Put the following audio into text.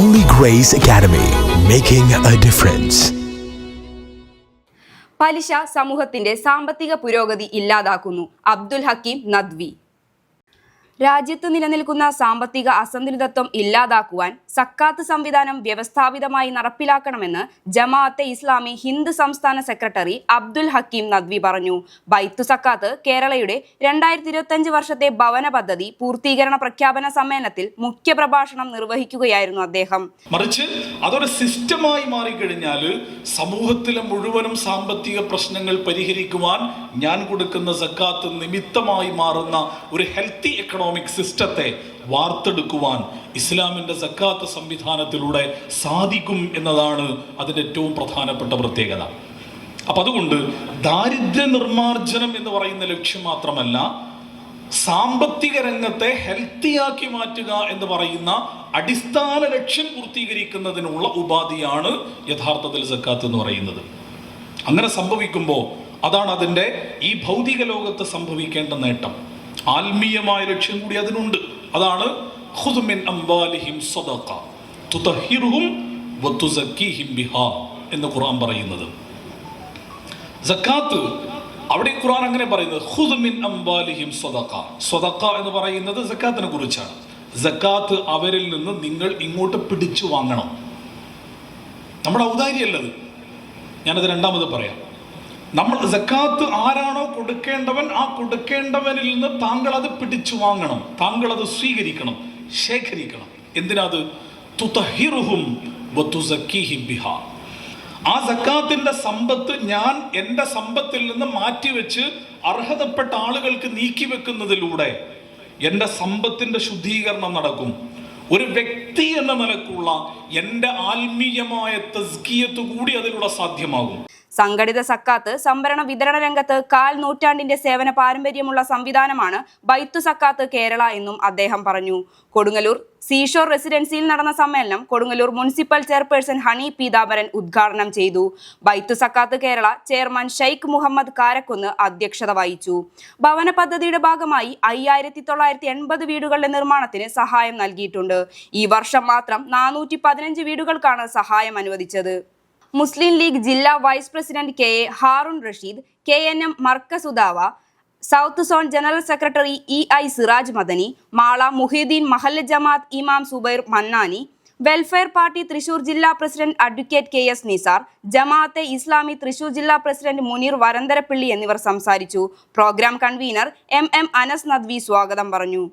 Holy Grace Academy, making a difference. പലിശ സമൂഹത്തിന്റെ സാമ്പത്തിക പുരോഗതി ഇല്ലാതാക്കുന്നു അബ്ദുൽ ഹക്കീം നദ്വി രാജ്യത്ത് നിലനിൽക്കുന്ന സാമ്പത്തിക അസന്തുലിതത്വം ഇല്ലാതാക്കുവാൻ സക്കാത്ത് സംവിധാനം വ്യവസ്ഥാപിതമായി നടപ്പിലാക്കണമെന്ന് ജമാഅത്തെ ഇസ്ലാമി ഹിന്ദ് സംസ്ഥാന സെക്രട്ടറി അബ്ദുൽ ഹക്കീം നദ്വി പറഞ്ഞു. ബൈത്തു സക്കാത്ത് കേരളയുടെ രണ്ടായിരത്തി ഇരുപത്തഞ്ച് വർഷത്തെ ഭവന പദ്ധതി പൂർത്തീകരണ പ്രഖ്യാപന സമ്മേളനത്തിൽ മുഖ്യപ്രഭാഷണം നിർവഹിക്കുകയായിരുന്നു അദ്ദേഹം. മറിച്ച് അതൊരു സിസ്റ്റമായി മാറിക്കഴിഞ്ഞാൽ സമൂഹത്തിലെ മുഴുവനും സാമ്പത്തിക പ്രശ്നങ്ങൾ പരിഹരിക്കുവാൻ ഞാൻ കൊടുക്കുന്ന സക്കാത്ത് നിമിത്തമായി മാറുന്ന ഒരു ഹെൽത്തി എക്കണോമിക് സിസ്റ്റത്തെ വാർത്തെടുക്കുവാൻ ഇസ്ലാമിന്റെ സക്കാത്ത് സംവിധാനത്തിലൂടെ സാധിക്കും എന്നതാണ് അതിന്റെ ഏറ്റവും പ്രധാനപ്പെട്ട പ്രത്യേകത. അപ്പം അതുകൊണ്ട് ദാരിദ്ര്യ നിർമ്മാർജനം എന്ന് പറയുന്ന ലക്ഷ്യം മാത്രമല്ല സാമ്പത്തിക രംഗത്തെ ഹെൽത്തിയാക്കി മാറ്റുക എന്ന് പറയുന്ന അടിസ്ഥാന ലക്ഷ്യം പൂർത്തീകരിക്കുന്നതിനുള്ള ഉപാധിയാണ് യഥാർത്ഥത്തിൽ സക്കാത്ത് എന്ന് പറയുന്നത്. അങ്ങനെ സംഭവിക്കുമ്പോൾ അതാണ് അതിന്റെ ഈ ഭൗതിക ലോകത്ത് സംഭവിക്കേണ്ട നേട്ടം. ആത്മീയമായ ലക്ഷ്യം കൂടി അതിനുണ്ട്. അതാണ് സദഖ. ബിഹാ എന്ന് ഖുർആൻ പറയുന്നത്. സക്കാത്ത് അവിടെ ഖുർആൻ അങ്ങനെ പറയുന്നത് സ്വതക്ക എന്ന് പറയുന്നത് സക്കാത്തിനെ കുറിച്ചാണ്. സക്കാത്ത് അവരിൽ നിന്ന് നിങ്ങൾ ഇങ്ങോട്ട് പിടിച്ചു വാങ്ങണം. നമ്മുടെ ഔദാര്യമല്ലത് ഞാനത് രണ്ടാമത് പറയാം. നമ്മൾ സക്കാത്ത് ആരാണോ കൊടുക്കേണ്ടവൻ ആ കൊടുക്കേണ്ടവനിൽ നിന്ന് താങ്കൾ അത് പിടിച്ചു വാങ്ങണം. താങ്കൾ അത് സ്വീകരിക്കണം ശേഖരിക്കണം. എന്തിനാത് തുതഹിറുഹും ആ സക്കാത്തിന്റെ സമ്പത്ത് ഞാൻ എന്റെ സമ്പത്തിൽ നിന്ന് മാറ്റിവെച്ച് അർഹതപ്പെട്ട ആളുകൾക്ക് നീക്കി വെക്കുന്നതിലൂടെ എന്റെ സമ്പത്തിന്റെ ശുദ്ധീകരണം നടക്കും. ഒരു വ്യക്തി എന്ന നിലക്കുള്ള എന്റെ ആത്മീയമായ തസ്കിയത്ത് കൂടി അതിലൂടെ സാധ്യമാകും. സംഘടിത സക്കാത്ത് സംഭരണ വിതരണ രംഗത്ത് കാൽ നൂറ്റാണ്ടിന്റെ സേവന പാരമ്പര്യമുള്ള സംവിധാനമാണ് ബൈത്തു സക്കാത്ത് കേരള എന്നും അദ്ദേഹം പറഞ്ഞു. കൊടുങ്ങല്ലൂർ സീഷോർ റെസിഡൻസിയിൽ നടന്ന സമ്മേളനം കൊടുങ്ങല്ലൂർ മുനിസിപ്പൽ ചെയർപേഴ്സൺ ഹണി പീതാംബരൻ ഉദ്ഘാടനം ചെയ്തു. ബൈത്തു സക്കാത്ത് കേരള ചെയർമാൻ ഷെയ്ഖ് മുഹമ്മദ് കാരക്കുന്ന് അധ്യക്ഷത വഹിച്ചു. ഭവന പദ്ധതിയുടെ ഭാഗമായി അയ്യായിരത്തി തൊള്ളായിരത്തി എൺപത് വീടുകളുടെ നിർമ്മാണത്തിന് സഹായം നൽകിയിട്ടുണ്ട്. ഈ വർഷം മാത്രം നാനൂറ്റി പതിനഞ്ച് വീടുകൾക്കാണ് സഹായം അനുവദിച്ചത്. മുസ്ലിം ലീഗ് ജില്ലാ vice president K A Haroon Rasheed K N M Markazuddawa south zone general secretary E I Siraj Madani Mala Muhiyuddin Mahalla Jamaat ഇമാം സുബൈർ മന്നാനി വെൽഫെയർ പാർട്ടി തൃശൂർ ജില്ലാ president advocate K S Nisar Jamaat-e Islami Thrissur ജില്ലാ president Muneer Varantharappilly എന്നിവർ സംസാരിച്ചു. Programme convener M M Anas Nadvi സ്വാഗതം പറഞ്ഞു.